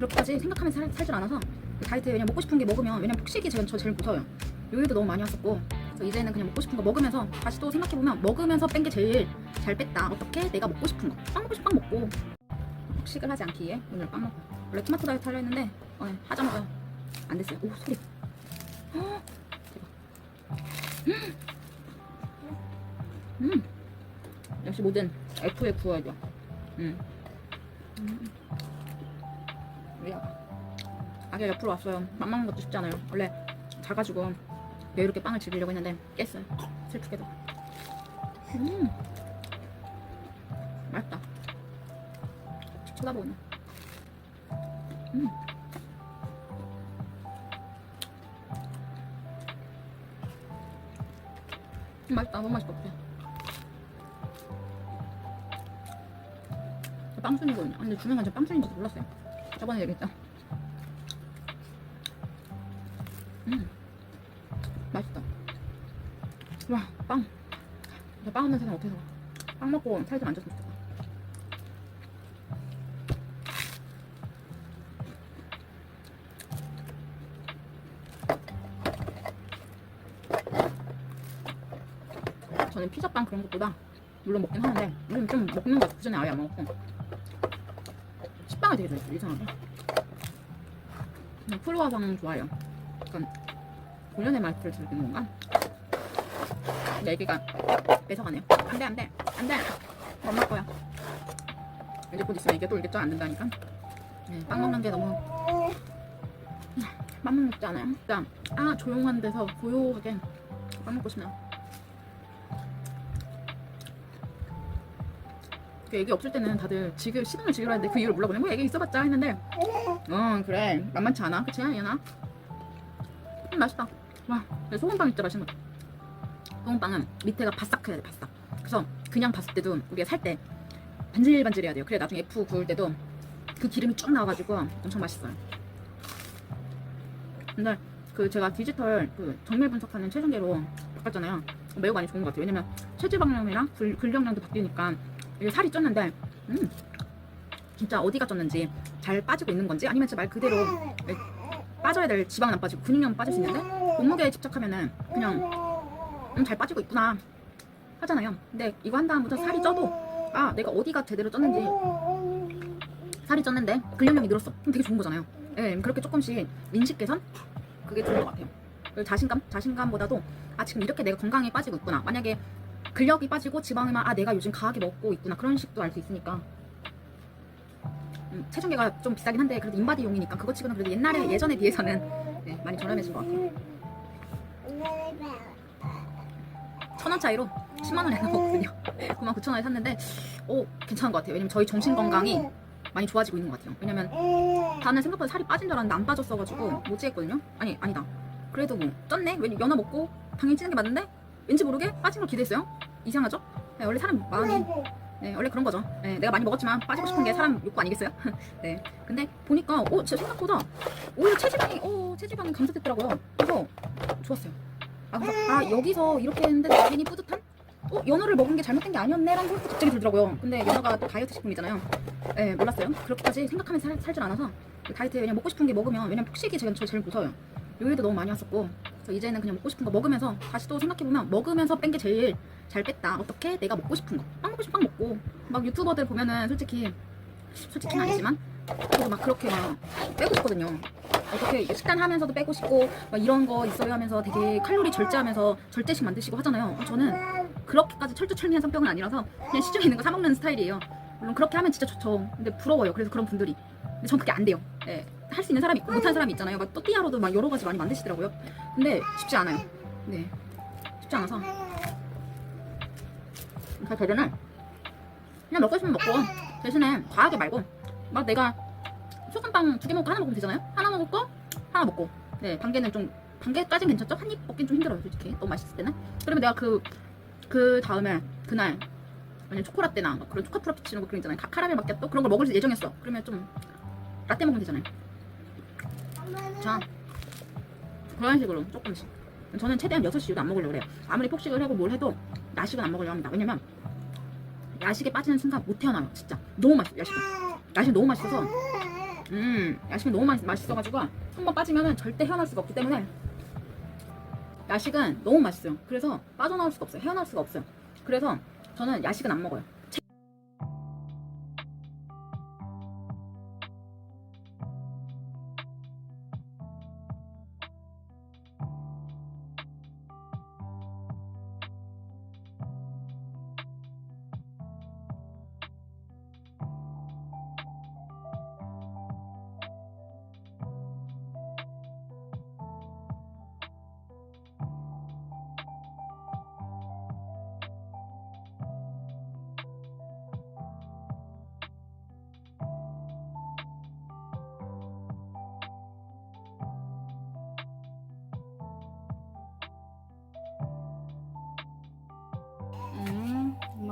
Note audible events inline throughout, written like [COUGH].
그렇게까지 생각하면서 살, 살질 않아서 다이어트에 그냥 먹고 싶은 게 먹으면 왜냐면 폭식이 저, 저 제일 무서워요. 요일도 너무 많이 왔었고. 그래서 이제는 그냥 먹고 싶은 거 먹으면서 다시 또 생각해보면 먹으면서 뺀 게 제일 잘 뺐다. 어떻게 내가 먹고 싶은 거빵 먹고 싶은 빵 먹고. 폭식을 하지 않기 위해 오늘 빵 먹고. 원래 토마토 다이어트 하려 했는데 어, 하자마자 안 됐어요. 오 소리. 헉, [GASPS] 대박. 음. 음. 역시 뭐든 F에 구워야죠 음. 음. 우리 아가 아기 옆으로 왔어요. 빵 먹는 것도 쉽지 않아요. 원래 자가지고 여유롭게 빵을 즐기려고 했는데 깼어요. 슬프게도. 음 맛있다. 쳐다보네. 음. 음, 맛있다. 너무 맛있다 빵순이거든요 근데 주명은 저 빵순인지도 몰랐어요 저번에 얘기했죠? 음 맛있다. 와 빵. 나빵 없는 세상 어떻게 살아 빵 먹고 살좀 안 쪘으면 좋겠다. 저는 피자빵 그런 것보다 물론 먹긴 하는데 요즘 좀 먹는 거 그전에 아예 안 먹었고 식빵을 되게 좋아했어요 이상하게. 크루아상 좋아해요. 약간 본연의 맛을 즐기는 건가? 근데 애기가 뺏어가네요. 안돼 안돼 안돼. 엄마 거야 이제 곧 있으면 애기가 또 울겠죠? 안 된다니까. 네, 빵 먹는 게 너무 빵 먹지 않아요? 진짜 아 조용한 데서 고요하게 빵 먹고 싶네요 그 애기 없을 때는 다들 지금 시간을 즐기려 했는데 그 이유를 몰라 보네. 뭐 애기 있어봤자 했는데. 어 그래. 만만치 않아. 그치 얘나 음 맛있다. 와 소금빵 진짜 맛있는 거 소금빵은 밑에가 바삭해야 돼 바삭. 그래서 그냥 봤을 때도 우리가 살 때 반질반질해야 돼요. 그래 나중에 F 구울 때도 그 기름이 쭉 나와가지고 엄청 맛있어요. 근데 그 제가 디지털 그 정밀 분석하는 체중계로 바꿨잖아요. 매우 많이 좋은 것 같아요. 왜냐면 체지방량이랑 근- 근력량도 바뀌니까 살이 쪘는데 음 진짜 어디가 쪘는지 잘 빠지고 있는 건지 아니면 진짜 말 그대로 빠져야 될 지방은 안 빠지고 근육량은 빠질 수 있는데 몸무게에 집착하면은 그냥 음, 잘 빠지고 있구나 하잖아요. 근데 이거 한 다음부터 살이 쪄도 아 내가 어디가 제대로 쪘는지 살이 쪘는데 근력량이 늘었어. 그럼 되게 좋은 거잖아요. 예 그렇게 조금씩 인식 개선? 그게 좋은 것 같아요. 자신감? 자신감보다도 아 지금 이렇게 내가 건강에 빠지고 있구나. 만약에 근력이 빠지고 지방에만 아 내가 요즘 과하게 먹고 있구나. 그런 식도 알 수 있으니까. 음, 체중계가 좀 비싸긴 한데 그래도 인바디용이니까 그거 치고는 그래도 옛날에 예전에 비해서는 네, 많이 저렴해진 것 같아요. 천 원 차이로 10만 원에 하나 먹거든요. 9만 [LAUGHS] 9천 원에 샀는데 오 괜찮은 것 같아요. 왜냐면 저희 정신 건강이 많이 좋아지고 있는 것 같아요. 왜냐면 다는 생각보다 살이 빠진 줄 알았는데 안 빠졌어가지고 모지했거든요. 아니 아니다. 그래도 뭐 쪘네? 왜 연어 먹고 당연히 찌는 게 맞는데 왠지 모르게 빠진 걸 기대했어요 이상하죠? 네, 원래 사람 마음이 네, 원래 그런 거죠. 네, 내가 많이 먹었지만 빠지고 싶은 게 사람 욕구 아니겠어요? [LAUGHS] 네. 근데 보니까 어, 제 생각보다 오히려 체지방이 어, 체지방이 감소됐더라고요. 그래서 좋았어요. 아, 그래서 아, 여기서 이렇게 했는데 나 괜히 뿌듯한? 어, 연어를 먹은 게 잘못된 게 아니었네라는 생각도 갑자기 들더라고요. 근데 연어가 또 다이어트 식품이잖아요. 네, 몰랐어요. 그렇게까지 생각하면서 살, 살질 않아서 다이어트에 그냥 먹고 싶은 게 먹으면 왜냐면 폭식이 제가 저 제일 무서워요. 요일도 너무 많이 왔었고 그래서 이제는 그냥 먹고 싶은 거 먹으면서 다시 또 생각해보면 먹으면서 뺀 게 제일 잘 뺐다. 어떻게 내가 먹고 싶은 거. 빵 먹고 싶은 빵 먹고. 막 유튜버들 보면은 솔직히, 솔직히는 아니지만, 저도 막 그렇게 막 빼고 싶거든요. 어떻게 식단 하면서도 빼고 싶고, 막 이런 거 있어요 하면서 되게 칼로리 절제하면서 절제식 만드시고 하잖아요. 저는 그렇게까지 철두철미한 성격은 아니라서 그냥 시중에 있는 거 사 먹는 스타일이에요. 물론 그렇게 하면 진짜 좋죠. 근데 부러워요. 그래서 그런 분들이. 근데 전 그게 안 돼요. 예. 할 수 있는 사람이 있고 못하는 사람이 있잖아요. 막 또띠아로도 막 여러 가지 많이 만드시더라고요. 근데 쉽지 않아요. 네. 쉽지 않아서. 그 대전은 그냥 먹고 싶으면 먹고. 대신에 과하게 말고. 막 내가 소금빵 두 개 먹고 하나 먹으면 되잖아요? 하나 먹을 거 하나 먹고. 네 반개는 좀 반개까진 괜찮죠? 한 입 먹긴 좀 힘들어요 솔직히. 너무 맛있을 때는. 그러면 내가 그그 다음에 그날 만약 초코라떼나 막 그런 초코 프라푸치노 그런 거 있잖아요. 카- 카라멜 마키아또 그런 걸 먹을 예정했어. 그러면 좀 라떼 먹으면 되잖아요 자 그런 식으로 조금씩. 저는 최대한 6시 이후도 안 먹으려고 그래요. 아무리 폭식을 하고 뭘 해도 야식은 안 먹으려고 합니다. 왜냐면 야식에 빠지는 순간 못 태어나요 진짜. 너무 맛있어 야식은. 야식은 너무 맛있어서. 음 야식은 너무 맛있, 맛있어가지고 한 번 빠지면 절대 헤어날 수가 없기 때문에 야식은 너무 맛있어요. 그래서 빠져나올 수가 없어요. 헤어날 수가 없어요. 그래서 저는 야식은 안 먹어요.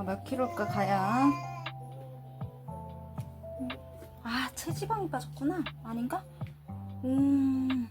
몇 킬로일까 가야? 음. 아 체지방이 빠졌구나. 아닌가? 음.